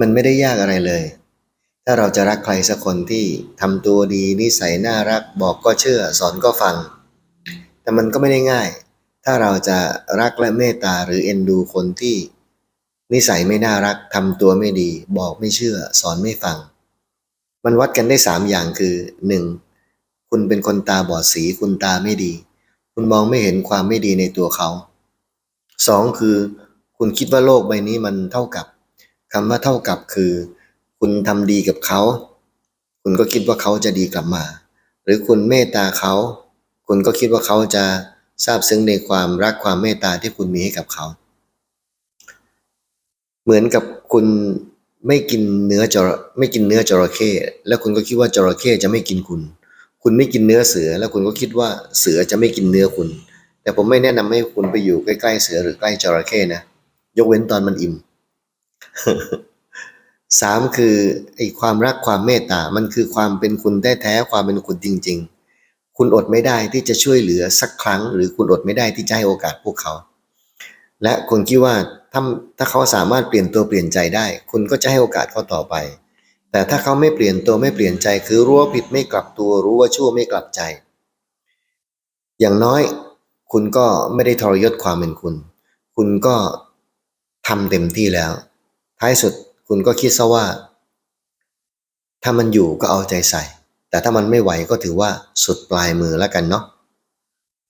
มันไม่ได้ยากอะไรเลย ถ้าเราจะรักใครสักคนที่ทำตัวดีนิสัยน่ารักบอกก็เชื่อ สอนก็ฟัง แต่มันก็ไม่ได้ง่าย ถ้าเราจะรักและเมตตาหรือเอ็นดูคนที่ นิสัยไม่น่ารักทำตัวไม่ดี บอกไม่เชื่อ สอนไม่ฟัง มันวัดกันได้สามอย่างคือหนึ่งคุณเป็นคนตาบอดสีคุณตาไม่ดี คุณมองไม่เห็นความไม่ดีในตัวเขาสองคือ คุณคิดว่าโลกใบนี้มันเท่ากับ คำว่าเท่ากับคือ คุณทำดีกับเขา คุณก็คิดว่าเขาจะดีกลับมา หรือคุณเมตตาเขา คุณก็คิดว่าเขาจะซาบซึ้งในความรักความเมตตาที่คุณมีให้กับเขา เหมือนกับคุณไม่กินเนื้อจระไม่กินเนื้อจระเข้แล้วคุณก็คิดว่าจระเข้จะไม่กินคุณ คุณไม่กินเนื้อเสือ แล้วคุณก็คิดว่าเสือจะไม่กินเนื้อคุณ แต่ผมไม่แนะนำให้คุณไปอยู่ใกล้ๆเสือหรือใกล้จระเข้นะ ยกเว้นตอนมันอิ่ม สามคือไอ้ความรักความเมตตา มันคือความเป็นคุณแท้ๆความเป็นคุณจริง ๆ คุณอดไม่ได้ที่จะช่วยเหลือสักครั้ง หรือคุณอดไม่ได้ที่จะให้โอกาสพวกเขา และคุณคิดว่าถ้าถ้าเขาสามารถเปลี่ยนตัวเปลี่ยนใจได้ คุณก็จะให้โอกาสเขาต่อไป แต่ถ้าเขาไม่เปลี่ยนตัวไม่เปลี่ยนใจ คือรู้ว่าผิดไม่กลับตัว รู้ว่าชั่วไม่กลับใจ อย่างน้อยคุณก็ไม่ได้ทรยศความเป็นคุณ คุณก็ทำเต็มที่แล้ว ท้ายสุดคุณก็คิดซะว่า ถ้ามันอยู่ก็เอาใจใส่ แต่ถ้ามันไม่ไหวก็ถือว่าสุดปลายมือแล้วกันเนาะ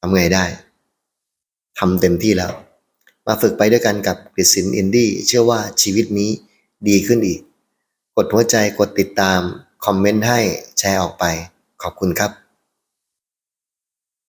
ทำไงได้ทำเต็มที่แล้ว มาฝึกไปด้วยกันกับกฤษสินอินดี้เชื่อว่าชีวิตนี้ดีขึ้นอีก กดหัวใจกดติดตาม คอมเมนต์ให้แชร์ออกไป ขอบคุณครับ